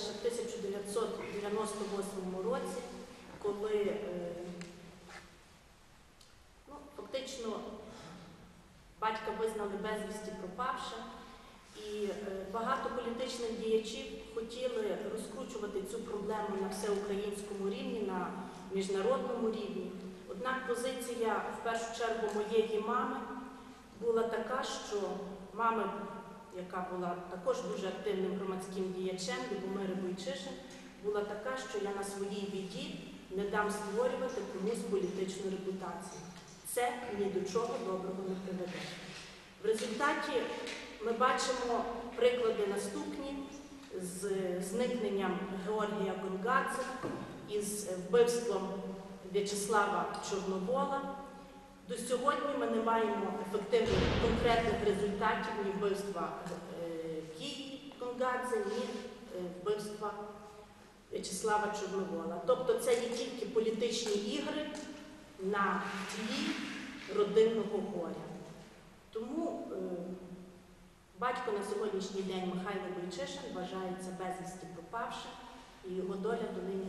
ще в 1998 році, коли е, ну, фактично батька визнали безвісті пропавшим, і е, багато політичних діячів хотіли розкручувати цю проблему на всеукраїнському рівні, на міжнародному рівні. Однак позиція в першу чергу моєї мами була така, що мами, яка була також дуже активним громадським діячем, Любомира Бойчишин, була така, що я на своїй біді не дам створювати комусь політичну репутацію. Це ні до чого доброго не приведе. В результаті ми бачимо приклади наступні з зникненням Георгія Гонгадзе із вбивством В'ячеслава Чорновола. До сьогодні ми не маємо ефективних конкретних результатів ні вбивства е, Кії Гонгадзе, ні е, вбивства В'ячеслава Чорновола. Тобто це є тільки політичні ігри на тлі родинного горя. Тому е, батько на сьогоднішній день Михайло Бойчишин вважається безвісті пропавшим, і його доля не- невідома. Дякую.